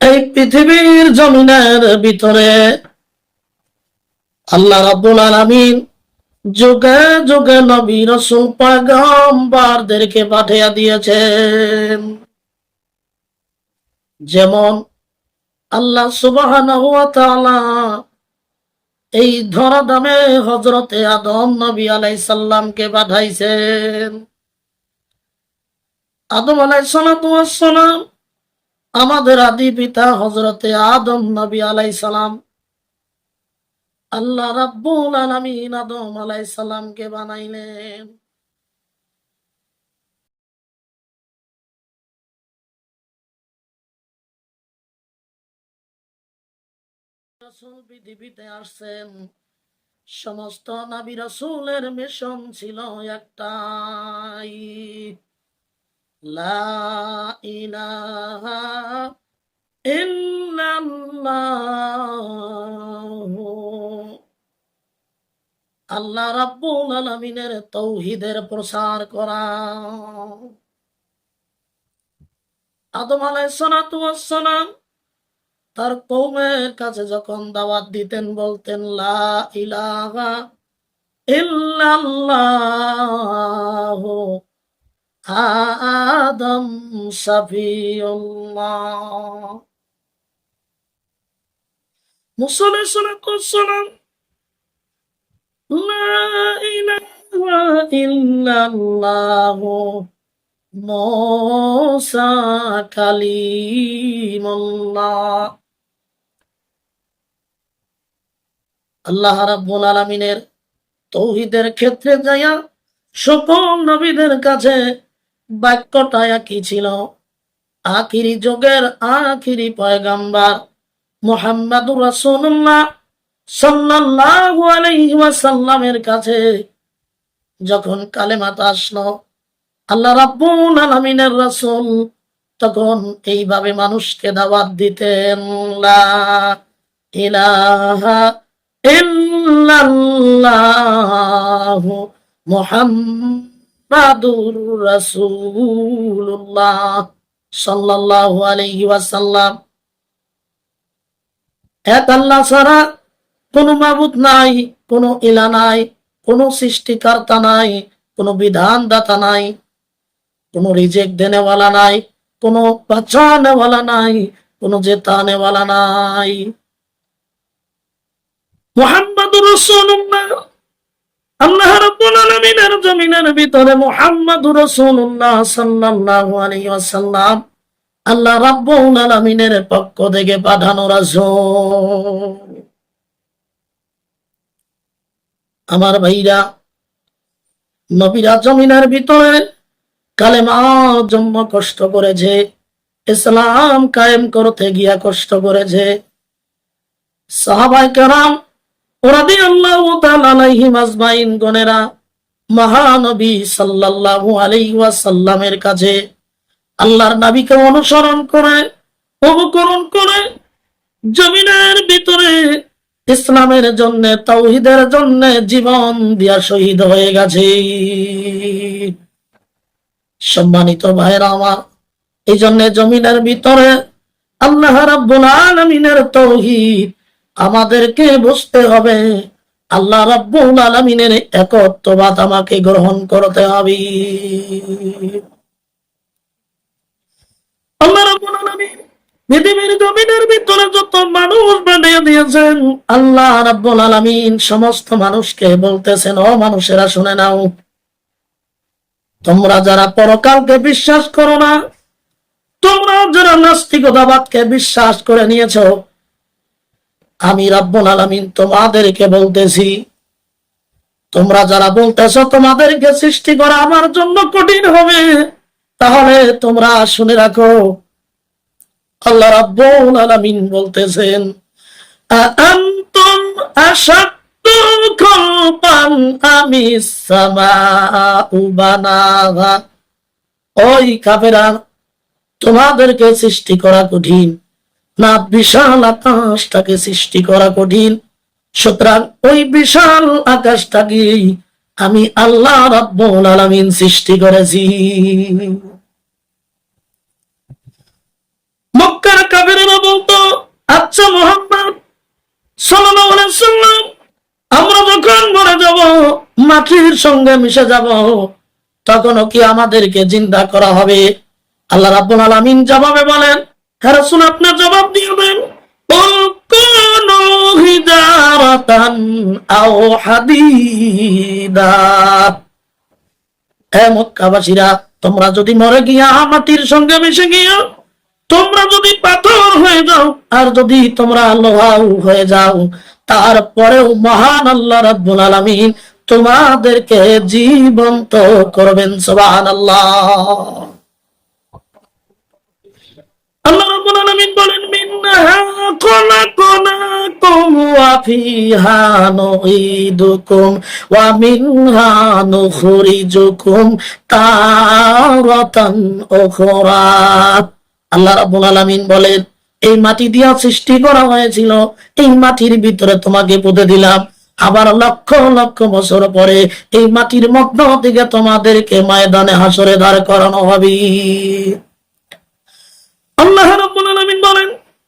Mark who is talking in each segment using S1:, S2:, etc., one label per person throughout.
S1: এই পৃথিবীর জমিনের ভিতরে আল্লাহ রাব্বুল আলামিন যুগে যুগে নবী রসুল পয়গম্বরদেরকে পাঠিয়ে দিয়েছেন। যেমন আল্লাহ তাআলা এই ধরা দামে হজরতে আদম নবী আলাই সাল্লামকে পাঠাইছেন। আদম আলাই সালাম, আমাদের আদি পিতা হজরতে আদম নবী আলাই সালাম। আল্লাহ রাব্বুল আলামিন আদম আলাই সালামকে বানাইলেন। পৃথিবীতে আসছেন। সমস্ত নাবি রাসূলের মিশন ছিল একটাই। লা ইলাহা ইল্লাল্লাহু। আল্লাহ রাব্বুল আলামিনের তৌহিদের প্রসার করা। আদম আলাইহিস সালাতু ওয়াস সালাম তার কৌমের কাছে যখন দাওয়াত দিতেন, বলতেন, লা ইলাহা ইল্লাল্লাহু। আদম সাফিউল্লাহ। আল্লাহ রাব্বুল আলামিনের তৌহিদের ক্ষেত্রে যাইয়া সকল নবীদের কাছে বাক্যটা একই ছিল আখিরি যুগের আখিরি পয়গাম্বার মোহাম্মদুর রাসূলুল্লাহ সাল্লাল্লাহু আলাইহি ওয়াসাল্লামের কাছে যখন কালেমাত আসলো, আল্লাহ রাব্বুল আলামিনের রাসূল তখন এইভাবে মানুষকে দাওয়াত দিতেন, লা ইলাহা ইল্লাল্লাহু মুহাম্মাদুর রাসূলুল্লাহ সাল্লাল্লাহু আলাইহি ওয়াসাল্লাম। এক আল্লাহ ছাড়া কোনো মাবুদ নাই, কোনো ইলা নাই, কোনো সৃষ্টিকর্তা নাই, কোনো বিধানদাতা নাই, কোনো রিজেক্ট দেনেওয়ালা নাই, কোনো বাঁচানেওয়ালা নাই, কোনো জেতানেওয়ালা নাই। মুহাম্মাদুর রাসূলুল্লাহ। আল্লাহ রাব্বুল আলামিনের পক্ষ থেকে পাঠানো রাসূল। আমার ভাইরা, নবীরা জমিনের ভিতরে কালেমা জন্ম কষ্ট করেছে, ইসলাম কায়েম করতে গিয়া কষ্ট করেছে। সাহাবাই কারাম কাছে আল্লাহর নবীকে অনুসরণ করে করে জমিনের ভিতরে ইসলামের জন্য তৌহিদের জন্য জীবন দিয়া শহীদ হয়ে গেছে। সম্মানিত ভাইরা আমার এই জন্য জমিনের ভিতরে আল্লাহ রাব্বুল আলামিনের তৌহিদ আমাদেরকে বুঝতে হবে। আল্লাহ রাব্বুল আলামিনের একত্ববাদ আমাকে গ্রহণ করতে হবে। আল্লাহ রাব্বুল আলামিন পৃথিবীর জমিনের ভিতরে যত মানুষ বানিয়ে দিয়েছেন, আল্লাহ রাব্বুল আলামিন সমস্ত মানুষকে বলতেছেন, ও মানুষেরা, শুনে নাও। তোমরা যারা পরকালকে বিশ্বাস করো না, তোমরা যারা নাস্তিকতাবাদকে বিশ্বাস করে নিয়েছো আমি রাব্বুল আলামিন তোমাদেরকে বলতেছি, তোমরা যারা বলতেছ তোমাদেরকে সৃষ্টি করা আমার জন্য কঠিন হবে, তাহলে তোমরা শুনে রাখো, আল্লাহ রাব্বুল আলামিন বলতেছেন আনতুম সামাউ ওই কাফেরা তোমাদেরকে সৃষ্টি করা কঠিন। না, বিশাল আকাশটাকে সৃষ্টি করা কঠিন। সুতরাং ওই বিশাল আকাশটাকে আমি আল্লাহ রাব্বুল আলামিন সৃষ্টি করেছি। মক্কার বলতো আচ্ছা মোহাম্মদ, সাল্লাল্লাহু আলাইহি সাল্লাম আমরা যখন মরে যাব, মাটির সঙ্গে মিশে যাব, তখনও কি আমাদেরকে জিন্দা করা হবে? আল্লাহ রাব্বুল আলামিন জবাবে বলেন হ্যাঁ আপনার জবাব দিয়ে দেন। আও হাদিদা। হে মক্কাবাসীরা, তোমরা যদি মরে গিয়া মাটির সঙ্গে মিশে গিয়া, তোমরা যদি পাথর হয়ে যাও আর যদি তোমরা লোহাও হয়ে যাও, তারপরেও মহান আল্লাহ রাব্বুল আলামিন তোমাদেরকে জীবন্ত করবেন, সুবহানাল্লাহ। রাব্বুল বলেন আল্লাহ রাব্বুল আলামিন বলেন, এই মাটি দিয়া সৃষ্টি করা হয়েছিল, এই মাটির ভিতরে তোমাকে পুঁতে দিলাম। আবার লক্ষ লক্ষ বছর পরে এই মাটির মধ্য থেকে তোমাদেরকে ময়দানে হাসরে দাঁড় করানো হবে। আল্লাহ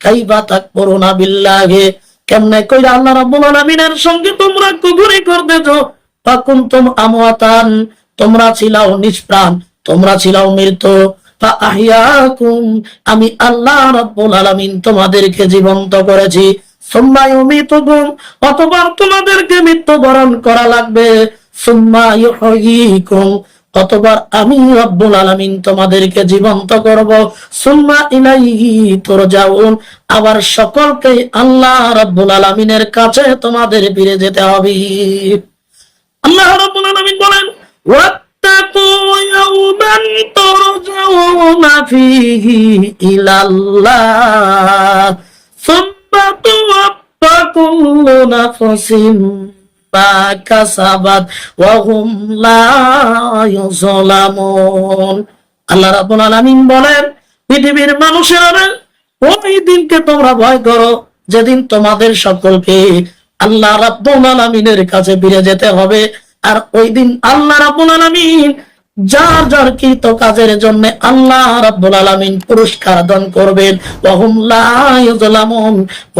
S1: কাইবা তাকফুরুনা বিল্লাহি কেমনে কইরা আল্লাহ আলামিনের সঙ্গে তোমরা করতেছো তোমরা ছিলাও নিষ্প্রাণ, তোমরা ছিলাও মৃত। আমি আল্লাহ রাব্বুল আলামিন তোমাদেরকে জীবন্ত করেছি। সুম্মা তোমাদেরকে মৃত্যুবরণ করা লাগবে। সুম্মা কতবার আমি রব্বুল আলামিন তোমাদেরকে জীবন্ত করব। সুম্মা ইলাইহি তুরজাউন। আবার সকলকে আল্লাহ রব্বুল আলামিনের কাছে তোমাদের ফিরে যেতে হবে। আল্লাহ রব্বুল আলামিন বলেন, ওয়াত্তাকু বলেন, পৃথিবীর ওই দিনকে তোমরা ভয় যেদিন তোমাদের সকলকে আল্লাহ রাব্বুল আলামিনের কাছে ফিরে যেতে হবে। আর ওই দিন আল্লাহ রাব্বুল আলামিন যার যার কৃত কাজের জন্য আল্লাহ রাব্বুল আলামিন পুরস্কার দান করবেন।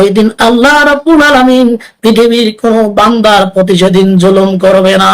S1: ওই দিন আল্লাহ রাব্বুল আলামিন পৃথিবীর কোন বান্দার প্রতি সেদিন জুলুম করবে না।